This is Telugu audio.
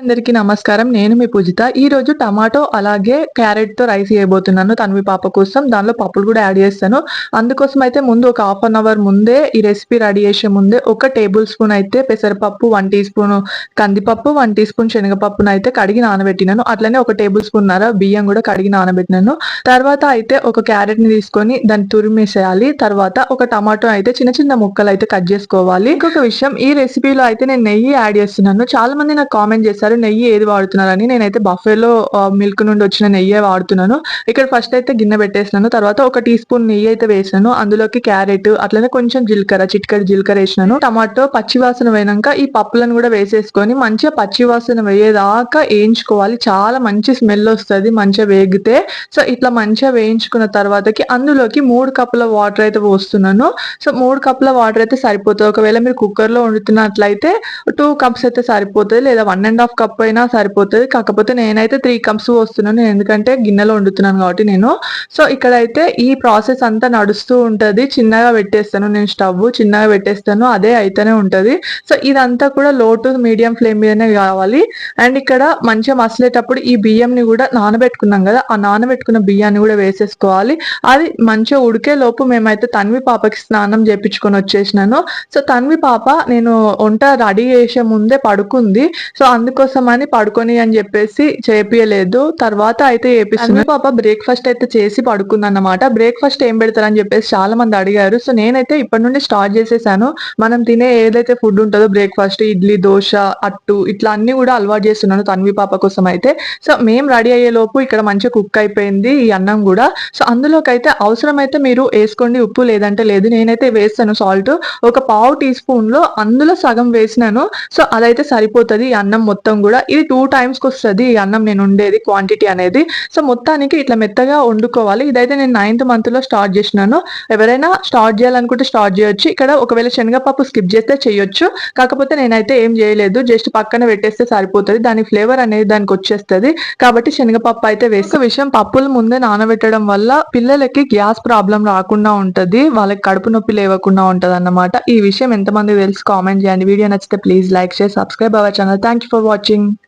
అందరికీ నమస్కారం. నేను మీ పూజిత. ఈ రోజు టమాటో అలాగే క్యారెట్తో రైస్ చేయబోతున్నాను తన్వి పాప కోసం. దానిలో పప్పులు కూడా యాడ్ చేస్తాను. అందుకోసం అయితే ముందు ఒక హాఫ్ అన్ అవర్ ముందే ఈ రెసిపీ రెడీ చేసే ముందే ఒక టేబుల్ స్పూన్ అయితే పెసరపప్పు వన్ టీ స్పూన్ కందిపప్పు వన్ టీ స్పూన్ శనగపప్పును అయితే కడిగి నానబెట్టినాను. అట్లనే ఒక టేబుల్ స్పూన్ నర బియ్యం కూడా కడిగి నానబెట్టినాను. తర్వాత అయితే ఒక క్యారెట్ని తీసుకొని దాన్ని తురిమేసేయాలి. తర్వాత ఒక టమాటో అయితే చిన్న చిన్న ముక్కలు అయితే కట్ చేసుకోవాలి. ఇంకొక విషయం ఈ రెసిపీలో అయితే నేను నెయ్యి యాడ్ చేస్తున్నాను. చాలా మంది నాకు కామెంట్ చేశారు. నెయ్యి ఏది వాడుతున్నారని నేనైతే బఫేలో మిల్క్ నుండి వచ్చిన నెయ్యే వాడుతున్నాను. ఇక్కడ ఫస్ట్ అయితే గిన్నె పెట్టేసినాను తర్వాత ఒక టీ స్పూన్ నెయ్యి అయితే వేసాను. అందులోకి క్యారెట్ అట్లనే కొంచెం జీలకర్ర చిటికెడు జీలకర్ర వేసినాను. టమాటో పచ్చివాసన పోయినాక ఈ పప్పులను కూడా వేసేసుకొని మంచిగా పచ్చివాసన వేయేదాకా వేయించుకోవాలి. చాలా మంచి స్మెల్ వస్తుంది మంచిగా వేగితే. సో ఇట్లా మంచిగా వేయించుకున్న తర్వాతకి అందులోకి మూడు కప్పుల వాటర్ అయితే పోస్తున్నాను. సో మూడు కప్పుల వాటర్ అయితే సరిపోతుంది ఒకవేళ మీరు కుక్కర్లో వండుతున్నట్లయితే టూ కప్స్ అయితే సరిపోతుంది లేదా వన్ అండ్ హాఫ్ కప్ అయినా సరిపోతుంది. కాకపోతే నేనైతే త్రీ కప్స్ పోస్తున్నాను. ఎందుకంటే గిన్నెలో వండుతున్నాను కాబట్టి నేను. సో ఇక్కడైతే ఈ ప్రాసెస్ అంతా నడుస్తూ ఉంటుంది. చిన్నగా పెట్టేస్తాను. నేను స్టవ్ చిన్నగా పెట్టేస్తాను. అదే అయితేనే ఉంటుంది. సో ఇదంతా కూడా లో టు మీడియం ఫ్లేమ్ మీదనే కావాలి. అండ్ ఇక్కడ మంచిగా మసలేటప్పుడు ఈ బియ్యంని కూడా నానబెట్టుకున్నాం కదా ఆ నానబెట్టుకున్న బియ్యాన్ని కూడా వేసేసుకోవాలి. అది మంచిగా ఉడికే లోపు మేమైతే తన్వి పాపకి స్నానం చేపించుకొని వచ్చేసినాను. సో తన్వి పాప నేను వంట రెడీ చేసే ముందే పడుకుంది. సో అందుకోసం అని పడుకొని అని చెప్పేసి చేపియలేదు. తర్వాత అయితే చేపిస్తుంది పాప బ్రేక్ఫాస్ట్ అయితే చేసి పడుకుంది అన్నమాట బ్రేక్ఫాస్ట్ ఏం పెడతారని చెప్పేసి చాలా మంది అడిగారు. సో నేనైతే ఇప్పటి నుండి స్టార్ట్ చేసేసాను. మనం తినే ఏదైతే ఫుడ్ ఉంటుందో బ్రేక్ఫాస్ట్ ఇడ్లీ దోశ అట్టు ఇట్లా అన్ని కూడా అలవాటు చేస్తున్నాను తన్వి పాప కోసం అయితే. సో మేము రెడీ అయ్యే లోపు ఇక్కడ మంచిగా కుక్ అయిపోయింది ఈ అన్నం కూడా. సో అందులోకి అయితే అవసరమైతే మీరు వేసుకోండి. ఉప్పు లేదంటే లేదు. నేనైతే వేస్తాను సాల్ట్. ఒక పావు టీ స్పూన్లో అందులో సగం వేసినాను. సో అదైతే సరిపోతుంది ఈ అన్నం మొత్తం కూడా ఇది టూ టైమ్స్కి వస్తుంది ఈ అన్నం నేను ఉండేది క్వాంటిటీ అనేది. సో మొత్తానికి ఇట్లా మెత్తగా వండుకోవాలి. ఇదైతే నేను నైన్త్ మంత్లో స్టార్ట్ చేసినాను. ఎవరైనా స్టార్ట్ చేయాలనుకుంటే స్టార్ట్ చేయొచ్చు. ఇక్కడ ఒకవేళ శనగపప్పు స్కిప్ చేస్తే చేయొచ్చు. కాకపోతే నేనైతే ఏం చేయలేదు. జస్ట్ పక్కన పెట్టేస్తే సరిపోతుంది. దాని ఫ్లేవర్ అనేది దానికి వచ్చేస్తుంది. కాబట్టి శనగపప్పు అయితే వేస్తే విషయం పప్పులు ముందే నానబెట్టడం వల్ల పిల్లలకి గ్యాస్ ప్రాబ్లం రాకుండా ఉంటుంది. వాళ్ళకి కడుపు నొప్పి లేవకుండా ఉంటుంది అన్నమాట ఈ విషయం ఎంతమంది తెలుసు కామెంట్ చేయండి. వీడియో నచ్చితే ప్లీజ్ లైక్ చేసి subscribe our channel thank you for watching watching.